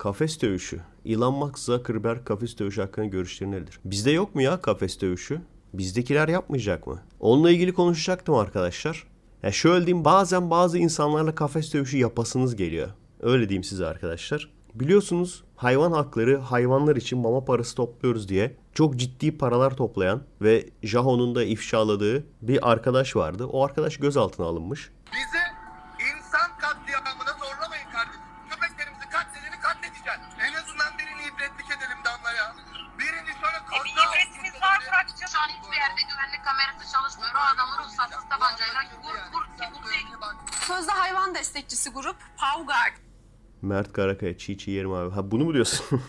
Kafes dövüşü. Elon Musk Zuckerberg kafes dövüşü hakkında görüşleri nedir? Bizde yok mu ya kafes dövüşü? Bizdekiler yapmayacak mı? Onunla ilgili konuşacaktım arkadaşlar. Ya şöyle diyeyim bazen bazı insanlarla kafes dövüşü yapasınız geliyor. Öyle diyeyim size arkadaşlar. Biliyorsunuz hayvan hakları hayvanlar için mama parası topluyoruz diye çok ciddi paralar toplayan ve Jaho'nun da ifşaladığı bir arkadaş vardı. O arkadaş gözaltına alınmış. Bizi Mert Karakaya çiğ çiğ yerim abi. Ha bunu mu diyorsun?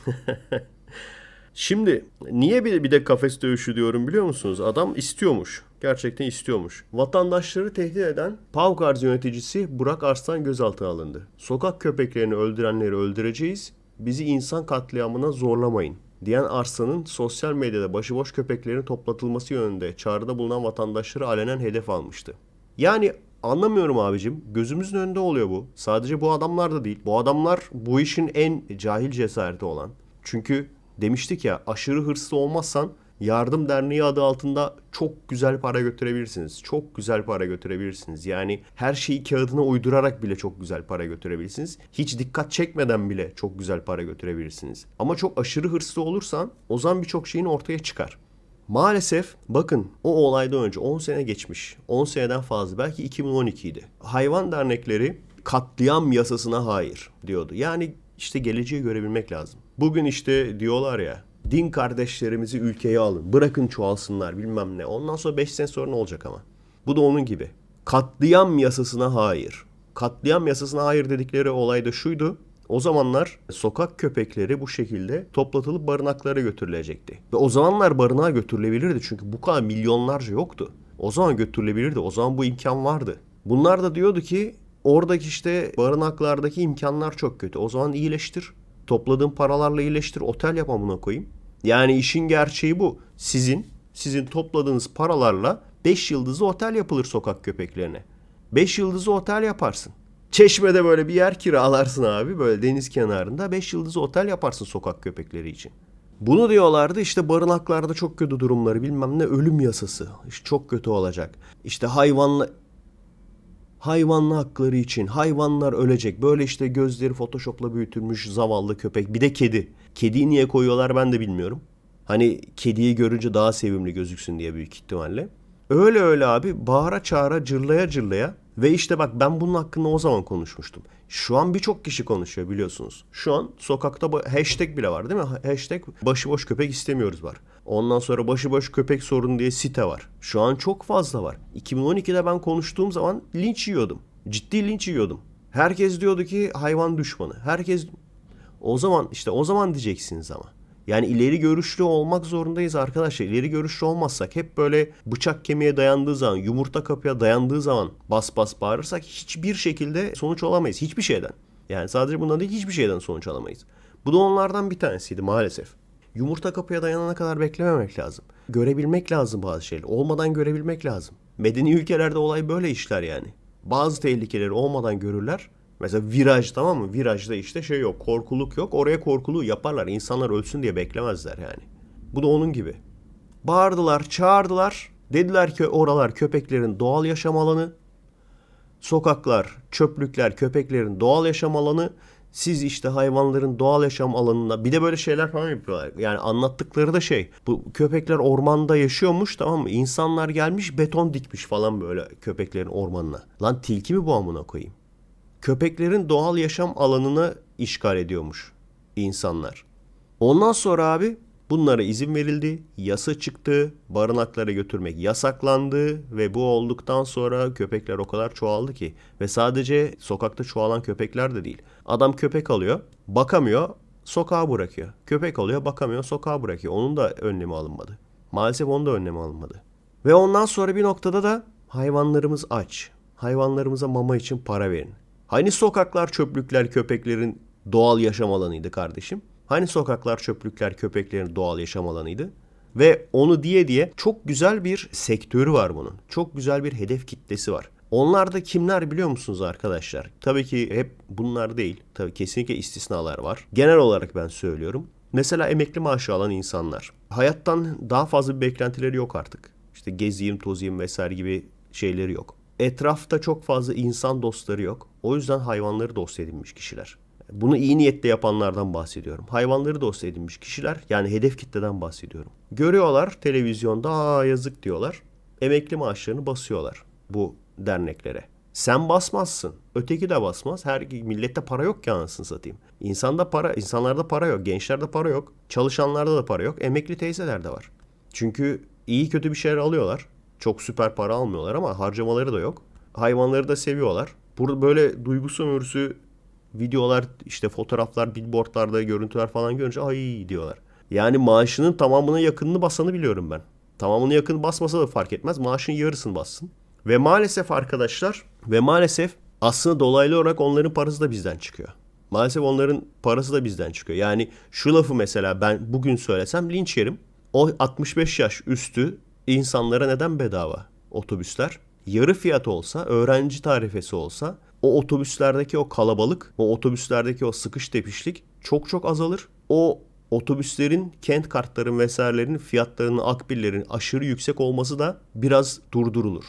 Şimdi niye bir, bir de kafes dövüşü diyorum biliyor musunuz? Adam istiyormuş. Gerçekten istiyormuş. Vatandaşları tehdit eden Pavkars yöneticisi Burak Arslan gözaltına alındı. Sokak köpeklerini öldürenleri öldüreceğiz. Bizi insan katliamına zorlamayın diyen Arslan'ın sosyal medyada başıboş köpeklerin toplatılması yönünde çağrıda bulunan vatandaşları alenen hedef almıştı. Yani anlamıyorum abicim. Gözümüzün önünde oluyor bu. Sadece bu adamlar da değil. Bu adamlar bu işin en cahil cesareti olan. Çünkü demiştik ya aşırı hırslı olmazsan yardım derneği adı altında çok güzel para götürebilirsiniz. Çok güzel para götürebilirsiniz. Yani her şeyi kağıdına uydurarak bile çok güzel para götürebilirsiniz. Hiç dikkat çekmeden bile çok güzel para götürebilirsiniz. Ama çok aşırı hırslı olursan o zaman birçok şeyin ortaya çıkar. Maalesef bakın o olaydan önce 10 sene geçmiş. 10 seneden fazla belki 2012 idi. Hayvan dernekleri katliam yasasına hayır diyordu. Yani işte geleceği görebilmek lazım. Bugün işte diyorlar ya din kardeşlerimizi ülkeye alın. Bırakın çoğalsınlar bilmem ne. Ondan sonra 5 sene sonra ne olacak ama? Bu da onun gibi. Katliam yasasına hayır. Katliam yasasına hayır dedikleri olay da şuydu. O zamanlar sokak köpekleri bu şekilde toplatılıp barınaklara götürülecekti. Ve o zamanlar barınağa götürülebilirdi çünkü bu kadar milyonlarca yoktu. O zaman götürülebilirdi. O zaman bu imkan vardı. Bunlar da diyordu ki oradaki işte barınaklardaki imkanlar çok kötü. O zaman iyileştir. Topladığın paralarla iyileştir. Otel yap amına koyayım. Yani işin gerçeği bu. Sizin sizin topladığınız paralarla 5 yıldızlı otel yapılır sokak köpeklerine. 5 yıldızlı otel yaparsın. Çeşme'de böyle bir yer kiralarsın abi böyle deniz kenarında 5 yıldızlı otel yaparsın sokak köpekleri için. Bunu diyorlardı işte barınaklarda çok kötü durumları bilmem ne ölüm yasası. İşte çok kötü olacak. İşte hayvanla hayvanlı hakları için hayvanlar ölecek. Böyle işte gözleri photoshopla büyütülmüş zavallı köpek. Bir de kedi. Kediyi niye koyuyorlar ben de bilmiyorum. Hani kediyi görünce daha sevimli gözüksün diye büyük ihtimalle. Öyle öyle abi bağıra çağıra cırlaya cırlaya ve işte bak ben bunun hakkında o zaman konuşmuştum. Şu an birçok kişi konuşuyor biliyorsunuz. Şu an sokakta hashtag bile var değil mi? Hashtag başıboş köpek istemiyoruz var. Ondan sonra başıboş köpek sorun diye site var. Şu an çok fazla var. 2012'de ben konuştuğum zaman linç yiyordum. Ciddi linç yiyordum. Herkes diyordu ki hayvan düşmanı. Herkes o zaman işte o zaman diyeceksiniz ama. Yani ileri görüşlü olmak zorundayız arkadaşlar. İleri görüşlü olmazsak hep böyle bıçak kemiğe dayandığı zaman, yumurta kapıya dayandığı zaman bas bas bağırırsak hiçbir şekilde sonuç alamayız. Hiçbir şeyden. Yani sadece bundan değil hiçbir şeyden sonuç alamayız. Bu da onlardan bir tanesiydi maalesef. Yumurta kapıya dayanana kadar beklememek lazım. Görebilmek lazım bazı şeyleri. Olmadan görebilmek lazım. Medeni ülkelerde olay böyle işler yani. Bazı tehlikeleri olmadan görürler. Mesela viraj tamam mı? Virajda işte şey yok. Korkuluk yok. Oraya korkuluğu yaparlar. İnsanlar ölsün diye beklemezler yani. Bu da onun gibi. Bağırdılar, çağırdılar. Dediler ki oralar köpeklerin doğal yaşam alanı. Sokaklar, çöplükler köpeklerin doğal yaşam alanı. Siz işte hayvanların doğal yaşam alanında bir de böyle şeyler falan yapıyorlar. Yani anlattıkları da şey. Bu köpekler ormanda yaşıyormuş tamam mı? İnsanlar gelmiş beton dikmiş falan böyle köpeklerin ormanına. Lan tilki mi bu amına koyayım? Köpeklerin doğal yaşam alanını işgal ediyormuş insanlar. Ondan sonra abi bunlara izin verildi, yasa çıktı, barınaklara götürmek yasaklandı ve bu olduktan sonra köpekler o kadar çoğaldı ki ve sadece sokakta çoğalan köpekler de değil. Adam köpek alıyor, bakamıyor, sokağa bırakıyor. Köpek alıyor, bakamıyor, sokağa bırakıyor. Onun da önlemi alınmadı. Maalesef onun da önlemi alınmadı. Ve ondan sonra bir noktada da hayvanlarımız aç. Hayvanlarımıza mama için para verin. Hani sokaklar, çöplükler köpeklerin doğal yaşam alanıydı kardeşim? Hani sokaklar, çöplükler köpeklerin doğal yaşam alanıydı? Ve onu diye diye çok güzel bir sektörü var bunun. Çok güzel bir hedef kitlesi var. Onlar da kimler biliyor musunuz arkadaşlar? Tabii ki hep bunlar değil. Tabii kesinlikle istisnalar var. Genel olarak ben söylüyorum. Mesela emekli maaşı alan insanlar. Hayattan daha fazla bir beklentileri yok artık. İşte gezeyim, tozayım vesaire gibi şeyleri yok. Etrafta çok fazla insan dostları yok. O yüzden hayvanları dost edinmiş kişiler. Bunu iyi niyetle yapanlardan bahsediyorum. Hayvanları dost edinmiş kişiler yani hedef kitleden bahsediyorum. Görüyorlar televizyonda aa yazık diyorlar. Emekli maaşlarını basıyorlar bu derneklere. Sen basmazsın. Öteki de basmaz. Her millette para yok ki anasını satayım. İnsanda para, insanlarda para yok. Gençlerde para yok. Çalışanlarda da para yok. Emekli teyzeler de var. Çünkü iyi kötü bir şeyler alıyorlar. Çok süper para almıyorlar ama harcamaları da yok. Hayvanları da seviyorlar. Burada böyle duygu sömürüsü videolar, işte fotoğraflar, billboardlarda görüntüler falan görünce ay diyorlar. Yani maaşının tamamına yakınını basanı biliyorum ben. Tamamını yakın basmasa da fark etmez. Maaşın yarısını bassın. Ve maalesef arkadaşlar ve maalesef aslında dolaylı olarak onların parası da bizden çıkıyor. Maalesef onların parası da bizden çıkıyor. Yani şu lafı mesela ben bugün söylesem linç yerim. O 65 yaş üstü insanlara neden bedava otobüsler? Yarı fiyatı olsa, öğrenci tarifesi olsa o otobüslerdeki o kalabalık, o otobüslerdeki o sıkış tepişlik çok çok azalır. O otobüslerin, kent kartların vesairelerin fiyatlarının, akbillerin aşırı yüksek olması da biraz durdurulur.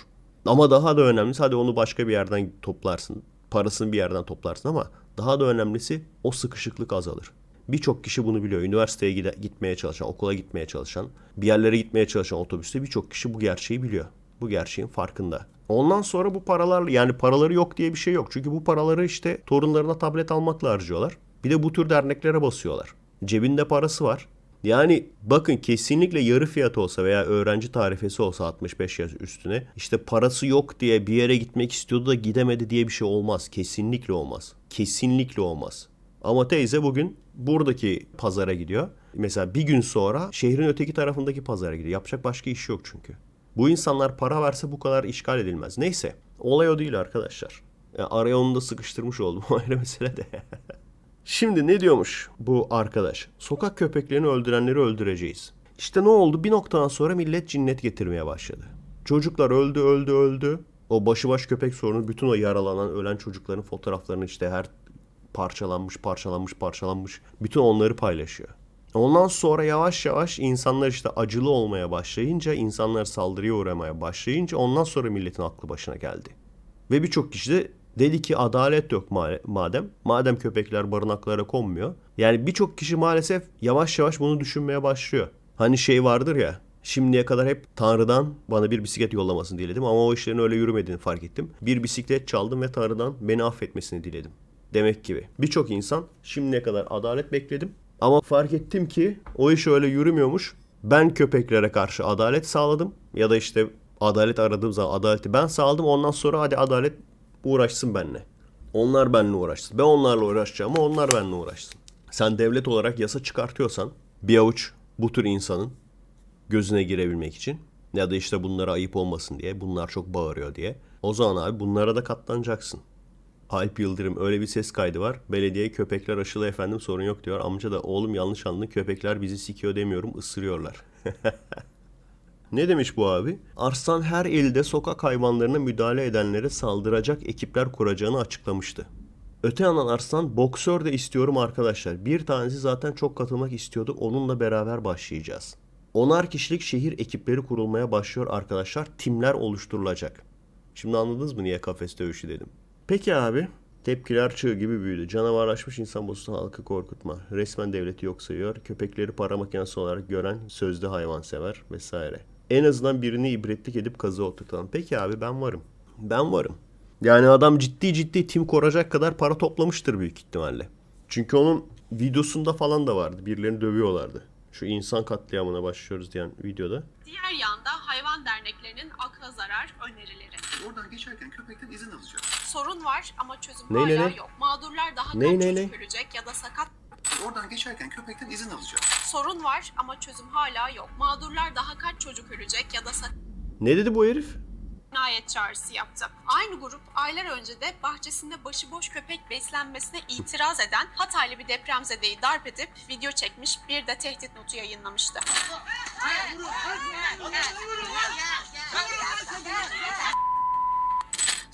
Ama daha da önemlisi hadi onu başka bir yerden toplarsın. Parasını bir yerden toplarsın ama daha da önemlisi o sıkışıklık azalır. Birçok kişi bunu biliyor. Üniversiteye gitmeye çalışan, okula gitmeye çalışan, bir yerlere gitmeye çalışan otobüste birçok kişi bu gerçeği biliyor. Bu gerçeğin farkında. Ondan sonra bu paralarla yani paraları yok diye bir şey yok. Çünkü bu paraları işte torunlarına tablet almakla harcıyorlar. Bir de bu tür derneklere basıyorlar. Cebinde parası var. Yani bakın kesinlikle yarı fiyatı olsa veya öğrenci tarifesi olsa 65 yaş üstüne işte parası yok diye bir yere gitmek istiyordu da gidemedi diye bir şey olmaz. Kesinlikle olmaz. Kesinlikle olmaz. Ama teyze bugün buradaki pazara gidiyor. Mesela bir gün sonra şehrin öteki tarafındaki pazara gidiyor. Yapacak başka iş yok çünkü. Bu insanlar para verse bu kadar işgal edilmez. Neyse olay o değil arkadaşlar. Ya araya onu da sıkıştırmış oldum. Ayrı mesele de. Şimdi ne diyormuş bu arkadaş? Sokak köpeklerini öldürenleri öldüreceğiz. İşte ne oldu? Bir noktadan sonra millet cinnet getirmeye başladı. Çocuklar öldü öldü öldü. O başıbaş köpek sorunu bütün o yaralanan ölen çocukların fotoğraflarını işte her parçalanmış parçalanmış parçalanmış bütün onları paylaşıyor. Ondan sonra yavaş yavaş insanlar işte acılı olmaya başlayınca, insanlar saldırıya uğramaya başlayınca ondan sonra milletin aklı başına geldi. Ve birçok kişi de dedi ki adalet yok ma- madem. Madem köpekler barınaklara konmuyor. Yani birçok kişi maalesef yavaş yavaş bunu düşünmeye başlıyor. Hani şey vardır ya. Şimdiye kadar hep Tanrı'dan bana bir bisiklet yollamasını diledim ama o işlerin öyle yürümediğini fark ettim. Bir bisiklet çaldım ve Tanrı'dan beni affetmesini diledim. Demek gibi. Birçok insan şimdiye kadar adalet bekledim ama fark ettim ki o iş öyle yürümüyormuş. Ben köpeklere karşı adalet sağladım ya da işte adalet aradığım zaman adaleti ben sağladım ondan sonra hadi adalet uğraşsın benimle. Onlar benimle uğraşsın. Ben onlarla uğraşacağım ama onlar benimle uğraşsın. Sen devlet olarak yasa çıkartıyorsan bir avuç bu tür insanın gözüne girebilmek için ya da işte bunlara ayıp olmasın diye bunlar çok bağırıyor diye. O zaman abi bunlara da katlanacaksın. Alp Yıldırım öyle bir ses kaydı var. Belediye köpekler aşılı efendim sorun yok diyor. Amca da oğlum yanlış anladın köpekler bizi sikiyor demiyorum ısırıyorlar. Ne demiş bu abi? Arslan her ilde sokak hayvanlarına müdahale edenlere saldıracak ekipler kuracağını açıklamıştı. Öte yandan Arslan boksör de istiyorum arkadaşlar. Bir tanesi zaten çok katılmak istiyordu. Onunla beraber başlayacağız. Onar kişilik şehir ekipleri kurulmaya başlıyor arkadaşlar. Timler oluşturulacak. Şimdi anladınız mı niye kafes dövüşü dedim. Peki abi. Tepkiler çığ gibi büyüdü. Canavarlaşmış insan bozusu halkı korkutma. Resmen devleti yok sayıyor. Köpekleri para makinesi olarak gören sözde hayvansever vesaire. En azından birini ibretlik edip kazı oturtalım. Peki abi ben varım. Ben varım. Yani adam ciddi ciddi tim koracak kadar para toplamıştır büyük ihtimalle. Çünkü onun videosunda falan da vardı. Birilerini dövüyorlardı. Şu insan katliamına başlıyoruz diyen videoda. Diğer yanda hayvan derneklerinin akla zarar önerileri. Oradan geçerken köpekten izin alacağım. Sorun var ama çözüm Ne, hala ne, ne? yok. Mağdurlar daha Ne, kaç ne, çocuk ne? ölecek ya da sakat Oradan geçerken köpekten izin alacağım. Sorun var ama çözüm hala yok. Mağdurlar daha kaç çocuk ölecek ya da Ne dedi bu herif? Cinayet çağrısı yaptı. Aynı grup aylar önce de bahçesinde başıboş köpek beslenmesine itiraz eden Hataylı bir depremzedeyi darp edip video çekmiş bir de tehdit notu yayınlamıştı.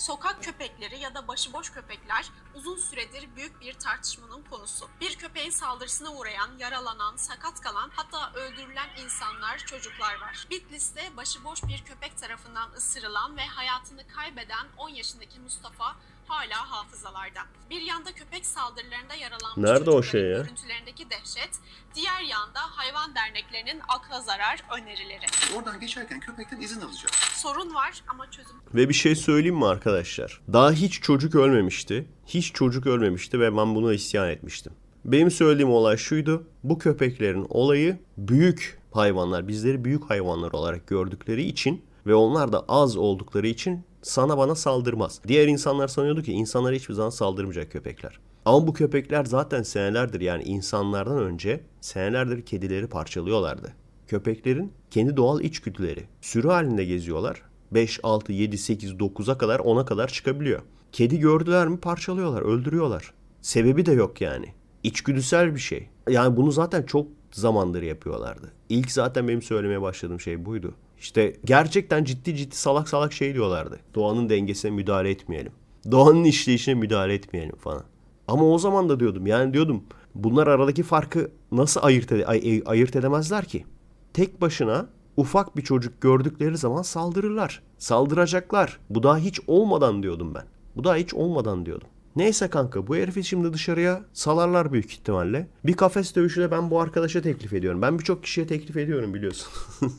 Sokak köpekleri ya da başıboş köpekler uzun süredir büyük bir tartışmanın konusu. Bir köpeğin saldırısına uğrayan, yaralanan, sakat kalan hatta öldürülen insanlar, çocuklar var. Bitlis'te başıboş bir köpek tarafından ısırılan ve hayatını kaybeden 10 yaşındaki Mustafa hala hafızalarda. Bir yanda köpek saldırılarında yaralanmış Nerede o şey ya? görüntülerindeki dehşet, diğer yanda hayvan derneklerinin akla zarar önerileri. Oradan geçerken köpekten izin alacağız. Sorun var ama çözüm Ve bir şey söyleyeyim mi arkadaşlar? Daha hiç çocuk ölmemişti. Hiç çocuk ölmemişti ve ben buna isyan etmiştim. Benim söylediğim olay şuydu. Bu köpeklerin olayı büyük hayvanlar, bizleri büyük hayvanlar olarak gördükleri için ve onlar da az oldukları için sana bana saldırmaz. Diğer insanlar sanıyordu ki insanlara hiçbir zaman saldırmayacak köpekler. Ama bu köpekler zaten senelerdir yani insanlardan önce senelerdir kedileri parçalıyorlardı. Köpeklerin kendi doğal içgüdüleri. Sürü halinde geziyorlar. 5, 6, 7, 8, 9'a kadar 10'a kadar çıkabiliyor. Kedi gördüler mi parçalıyorlar, öldürüyorlar. Sebebi de yok yani. İçgüdüsel bir şey. Yani bunu zaten çok zamandır yapıyorlardı. İlk zaten benim söylemeye başladığım şey buydu. İşte gerçekten ciddi ciddi salak salak şey diyorlardı. Doğanın dengesine müdahale etmeyelim. Doğanın işleyişine müdahale etmeyelim falan. Ama o zaman da diyordum yani diyordum bunlar aradaki farkı nasıl ayırt, ede- ay- ay- ayırt edemezler ki? Tek başına ufak bir çocuk gördükleri zaman saldırırlar. Saldıracaklar. Bu daha hiç olmadan diyordum ben. Bu daha hiç olmadan diyordum. Neyse kanka bu herifi şimdi dışarıya salarlar büyük ihtimalle. Bir kafes dövüşü de ben bu arkadaşa teklif ediyorum. Ben birçok kişiye teklif ediyorum biliyorsun.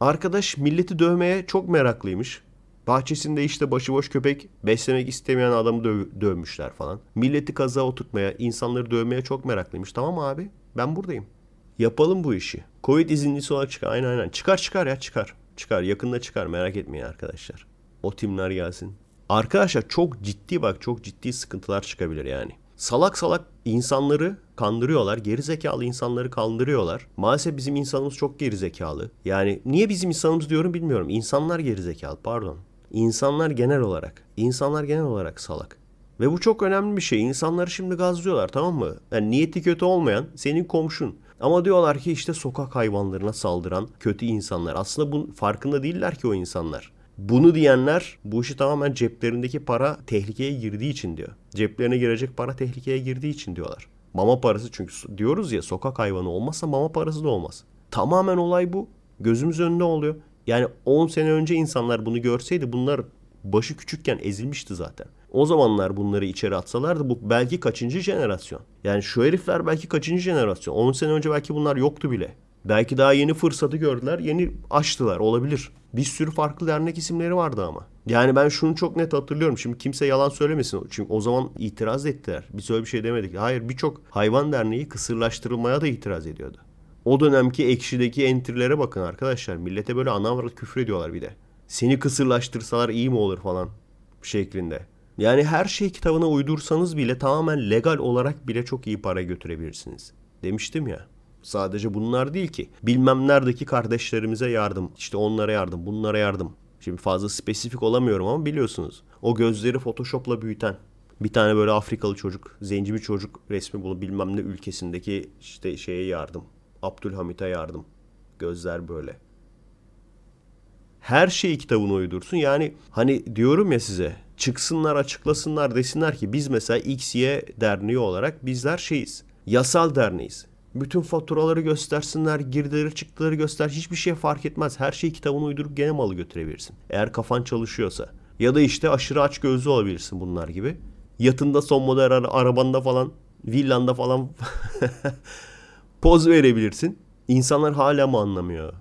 Arkadaş milleti dövmeye çok meraklıymış. Bahçesinde işte başıboş köpek beslemek istemeyen adamı döv- dövmüşler falan. Milleti kaza oturtmaya, insanları dövmeye çok meraklıymış. Tamam abi ben buradayım. Yapalım bu işi. Covid izinlisi olarak çıkar. Aynen aynen. Çıkar çıkar ya çıkar. Çıkar yakında çıkar merak etmeyin arkadaşlar. O timler gelsin. Arkadaşlar çok ciddi bak çok ciddi sıkıntılar çıkabilir yani. Salak salak insanları kandırıyorlar. Gerizekalı insanları kandırıyorlar. Maalesef bizim insanımız çok gerizekalı. Yani niye bizim insanımız diyorum bilmiyorum. İnsanlar gerizekalı pardon. İnsanlar genel olarak. İnsanlar genel olarak salak. Ve bu çok önemli bir şey. İnsanları şimdi gazlıyorlar tamam mı? Yani niyeti kötü olmayan senin komşun. Ama diyorlar ki işte sokak hayvanlarına saldıran kötü insanlar. Aslında bunun farkında değiller ki o insanlar. Bunu diyenler bu işi tamamen ceplerindeki para tehlikeye girdiği için diyor. Ceplerine girecek para tehlikeye girdiği için diyorlar. Mama parası çünkü diyoruz ya sokak hayvanı olmazsa mama parası da olmaz. Tamamen olay bu. Gözümüz önünde oluyor. Yani 10 sene önce insanlar bunu görseydi bunlar başı küçükken ezilmişti zaten. O zamanlar bunları içeri atsalardı bu belki kaçıncı jenerasyon? Yani şu herifler belki kaçıncı jenerasyon? 10 sene önce belki bunlar yoktu bile. Belki daha yeni fırsatı gördüler, yeni açtılar olabilir. Bir sürü farklı dernek isimleri vardı ama. Yani ben şunu çok net hatırlıyorum. Şimdi kimse yalan söylemesin. Çünkü o zaman itiraz ettiler. Biz öyle bir şey demedik. Hayır birçok hayvan derneği kısırlaştırılmaya da itiraz ediyordu. O dönemki ekşideki entrilere bakın arkadaşlar. Millete böyle anavrat küfür ediyorlar bir de. Seni kısırlaştırsalar iyi mi olur falan şeklinde. Yani her şey kitabına uydursanız bile tamamen legal olarak bile çok iyi para götürebilirsiniz. Demiştim ya. Sadece bunlar değil ki. Bilmem neredeki kardeşlerimize yardım. işte onlara yardım, bunlara yardım. Şimdi fazla spesifik olamıyorum ama biliyorsunuz. O gözleri Photoshop'la büyüten. Bir tane böyle Afrikalı çocuk, zenci bir çocuk resmi bunu bilmem ne ülkesindeki işte şeye yardım. Abdülhamit'e yardım. Gözler böyle her şeyi kitabına uydursun. Yani hani diyorum ya size çıksınlar açıklasınlar desinler ki biz mesela XY derneği olarak bizler şeyiz. Yasal derneğiz. Bütün faturaları göstersinler, girdileri çıktıları göster. Hiçbir şey fark etmez. Her şeyi kitabına uydurup gene malı götürebilirsin. Eğer kafan çalışıyorsa. Ya da işte aşırı aç gözlü olabilirsin bunlar gibi. Yatında son model ara- arabanda falan, villanda falan poz verebilirsin. İnsanlar hala mı anlamıyor?